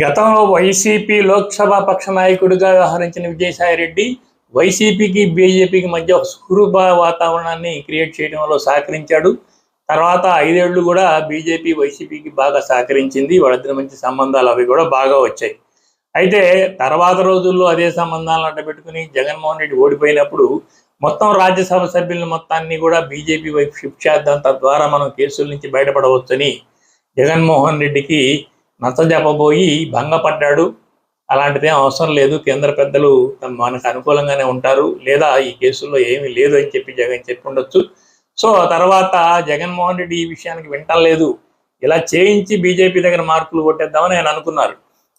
గతంలో వైసీపీ లోక్సభ పక్ష నాయకుడిగా వ్యవహరించిన విజయసాయి రెడ్డి వైసీపీకి బీజేపీకి మధ్య ఒక సుహృభ వాతావరణాన్ని క్రియేట్ చేయడంలో సహకరించాడు. తర్వాత ఐదేళ్ళు కూడా బీజేపీ వైసీపీకి బాగా సహకరించింది. వాళ్ళిద్దరి మంచి సంబంధాలు అవి కూడా బాగా వచ్చాయి. అయితే తర్వాత రోజుల్లో అదే సంబంధాలను అడ్డబెట్టుకుని జగన్మోహన్ రెడ్డి ఓడిపోయినప్పుడు మొత్తం రాజ్యసభ సభ్యులను మొత్తాన్ని కూడా బీజేపీ వైపు షిఫ్ట్ చేద్దాం తద్వారా మనం కేసుల నుంచి బయటపడవచ్చని జగన్మోహన్ రెడ్డికి నచ్చజెప్పబోయి భంగపడ్డాడు. అలాంటిదేం అవసరం లేదు. కేంద్ర పెద్దలు మనకు అనుకూలంగానే ఉంటారు. లేదా ఈ కేసుల్లో ఏమీ లేదు అని చెప్పి జగన్ చెప్పి ఉండొచ్చు సో తర్వాత జగన్మోహన్ రెడ్డి ఈ విషయానికి వింటలేదు ఇలా చేయించి బీజేపీ దగ్గర మార్కులు కొట్టేద్దామని ఆయన అనుకున్నారు.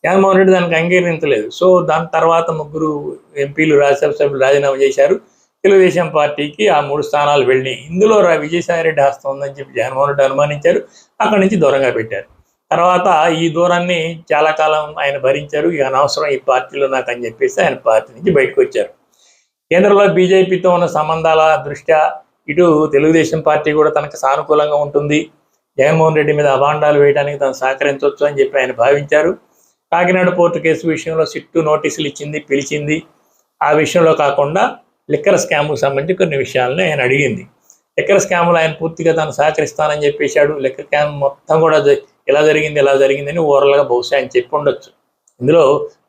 జగన్మోహన్ రెడ్డి దానికి అంగీకరించలేదు. సో దాని తర్వాత ముగ్గురు ఎంపీలు రాజ్యసభ సభ్యులు రాజీనామా చేశారు. తెలుగుదేశం పార్టీకి ఆ మూడు స్థానాలు వెళ్ళినాయి. ఇందులో రా- విజయసాయి రెడ్డి హస్తం ఉందని చెప్పి జగన్మోహన్ రెడ్డి అనుమానించారు. అక్కడి నుంచి దూరంగా పెట్టారు. తర్వాత ఈ దూరాన్ని చాలా కాలం ఆయన భరించారు. ఇక అనవసరం ఈ పార్టీలో నాకు అని చెప్పేసి ఆయన పార్టీ నుంచి బయటకు వచ్చారు. కేంద్రంలో బీజేపీతో ఉన్న సంబంధాల దృష్ట్యా ఇటు తెలుగుదేశం పార్టీ కూడా తనకు సానుకూలంగా ఉంటుంది. జగన్మోహన్ రెడ్డి మీద అభాండాలు వేయడానికి తను సహకరించవచ్చు అని చెప్పి ఆయన భావించారు. కాకినాడ పోర్టు కేసు విషయంలో సిట్టు నోటీసులు ఇచ్చింది పిలిచింది. ఆ విషయంలో కాకుండా లిక్కర్ స్కామ్కు సంబంధించి కొన్ని విషయాలను ఆయన అడిగింది. లిక్కర్ స్కామ్లో ఆయన పూర్తిగా తాను సహకరిస్తానని చెప్పేశాడు. లిక్కర్ స్కామ్ మొత్తం కూడా ఇలా జరిగింది ఇలా జరిగిందని ఓవరాల్గా బహుశా ఆయన చెప్పి ఉండొచ్చు. ఇందులో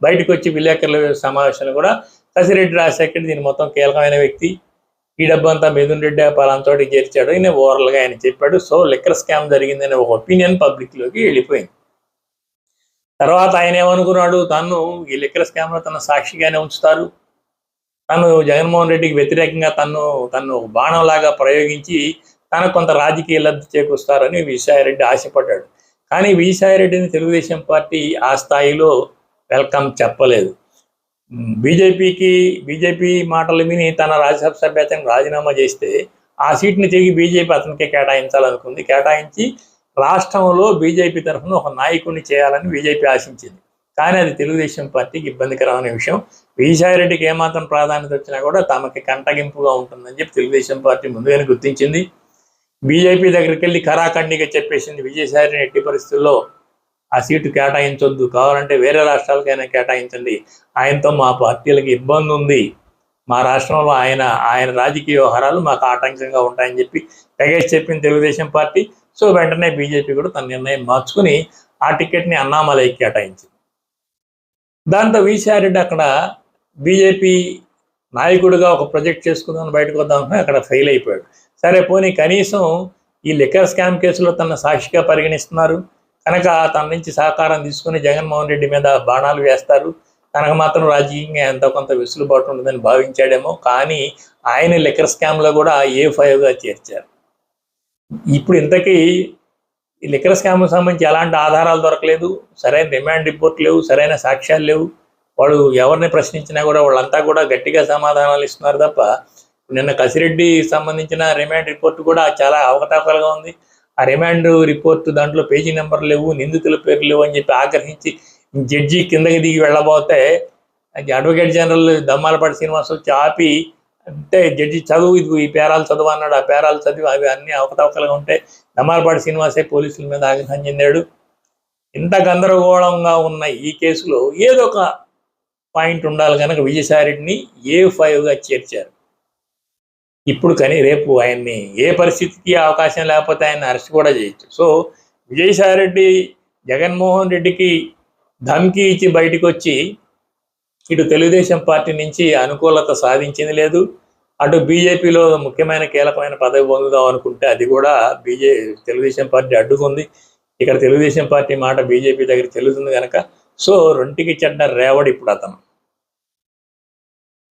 బయటకు వచ్చి విలేకరుల సమావేశంలో కూడా కసిరెడ్డి రాజశేఖర్ దీని మొత్తం కీలకమైన వ్యక్తి. ఈ డబ్బు అంతా మిథున్ రెడ్డి పలానా చేర్చాడు. ఈయన ఓవరాల్గా ఆయన చెప్పాడు సో లిక్కర్ స్కామ్ జరిగిందనే ఒక ఒపీనియన్ పబ్లిక్లోకి వెళ్ళిపోయింది. తర్వాత ఆయన ఏమనుకున్నాడు తను ఈ లిక్కర్ స్కామ్లో తన సాక్షిగానే ఉంచుతారు. తను జగన్మోహన్ రెడ్డికి వ్యతిరేకంగా తను తను బాణంలాగా ప్రయోగించి తనకు కొంత రాజకీయ లబ్ధి చేకూరుస్తారని విజయసాయిరెడ్డి ఆశపడ్డాడు. కానీ విజయసాయిరెడ్డిని తెలుగుదేశం పార్టీ ఆ స్థాయిలో వెల్కమ్ చెప్పలేదు. బీజేపీకి బీజేపీ మాటలు విని తన రాజ్యసభ సభ్యతను రాజీనామా చేస్తే ఆ సీట్ని తిరిగి బీజేపీ అతనికే కేటాయించాలనుకుంది. కేటాయించి రాష్ట్రంలో బీజేపీ తరఫున ఒక నాయకుడిని చేయాలని బీజేపీ ఆశించింది. కానీ అది తెలుగుదేశం పార్టీకి ఇబ్బందికరమైన విషయం. విజయసాయిరెడ్డికి ఏమాత్రం ప్రాధాన్యత వచ్చినా కూడా తమకి కంటగింపుగా ఉంటుందని చెప్పి తెలుగుదేశం పార్టీ ముందుగానే గుర్తించింది. బీజేపీ దగ్గరికి వెళ్ళి కరాఖండిగా చెప్పేసింది విజయసాయిరెడ్డి ఎట్టి పరిస్థితుల్లో ఆ సీటు కేటాయించొద్దు. కావాలంటే వేరే రాష్ట్రాలకైనా కేటాయించండి. ఆయనతో మా పార్టీలకు ఇబ్బంది ఉంది. మా రాష్ట్రంలో ఆయన ఆయన రాజకీయ వ్యవహారాలు మాకు ఆటంకంగా ఉంటాయని చెప్పి తెగేసి చెప్పింది తెలుగుదేశం పార్టీ. సో వెంటనే బీజేపీ కూడా తన నిర్ణయం మార్చుకుని ఆ టికెట్ని అన్నామలైకి కేటాయించింది. దాంతో విశారెడ్డి అక్కడ బీజేపీ నాయకుడిగా ఒక ప్రొజెక్ట్ చేసుకుందామని బయటకు వద్దామని అక్కడ ఫెయిల్ అయిపోయాడు. సరే పోనీ కనీసం ఈ లిక్కర్ స్కామ్ కేసులో తన సాక్షిగా పరిగణిస్తున్నారు. కనుక తన నుంచి సహకారం తీసుకుని జగన్మోహన్ రెడ్డి మీద బాణాలు వేస్తారు. తనకు మాత్రం రాజకీయంగా ఎంతో కొంత వెసులుబాటు ఉంటుందని భావించాడేమో. కానీ ఆయన లిక్కర్ స్కామ్లో కూడా ఏ ఫైవ్గా చేర్చారు. ఇప్పుడు ఇంతకీ ఈ లిక్కర్ స్కామ్కి సంబంధించి ఎలాంటి ఆధారాలు దొరకలేదు. సరైన రిమాండ్ రిపోర్ట్ లేవు సరైన సాక్ష్యాలు లేవు. వాళ్ళు ఎవరిని ప్రశ్నించినా కూడా వాళ్ళంతా కూడా గట్టిగా సమాధానాలు ఇస్తున్నారు తప్ప నిన్న కసిరెడ్డి సంబంధించిన రిమాండ్ రిపోర్ట్ కూడా చాలా అవకతవకలుగా ఉంది. ఆ రిమాండ్ రిపోర్ట్ దాంట్లో పేజీ నెంబర్ లేవు నిందితుల పేర్లు లేవు అని చెప్పి ఆగ్రహించి జడ్జి కిందకి దిగి వెళ్ళబోతే అడ్వకేట్ జనరల్ దమ్మాలపాటి శ్రీనివాస్ చాపి అంటే జడ్జి చదువు ఇది ఈ పేరాలు చదువు అన్నాడు ఆ పేరాలు చదివి అవి అన్ని అవకతవకలుగా ఉంటే దమ్మాలపాటి శ్రీనివాసే పోలీసుల మీద ఆగ్రహం చెందాడు. ఇంత గందరగోళంగా ఉన్న ఈ కేసులో ఏదో ఒక పాయింట్ ఉండాలి కనుక విజయసాయిరెడ్డిని ఏ ఫైవ్గా చేర్చారు? ఇప్పుడు కానీ రేపు ఆయన్ని ఏ పరిస్థితికి అవకాశం లేకపోతే ఆయన అరెస్ట్ కూడా చేయొచ్చు. సో విజయసాయిరెడ్డి జగన్మోహన్ రెడ్డికి ధమ్కి ఇచ్చి బయటకు వచ్చి ఇటు తెలుగుదేశం పార్టీ నుంచి అనుకూలత సాధించింది లేదు. అటు బీజేపీలో ముఖ్యమైన కీలకమైన పదవి పొందుదాం అనుకుంటే అది కూడా బీజే తెలుగుదేశం పార్టీ అడ్డుకుంది. ఇక్కడ తెలుగుదేశం పార్టీ మాట బీజేపీ దగ్గర తెలుస్తుంది కనుక సో రెంటికి చెడ్డ రేవడి ఇప్పుడు అతను.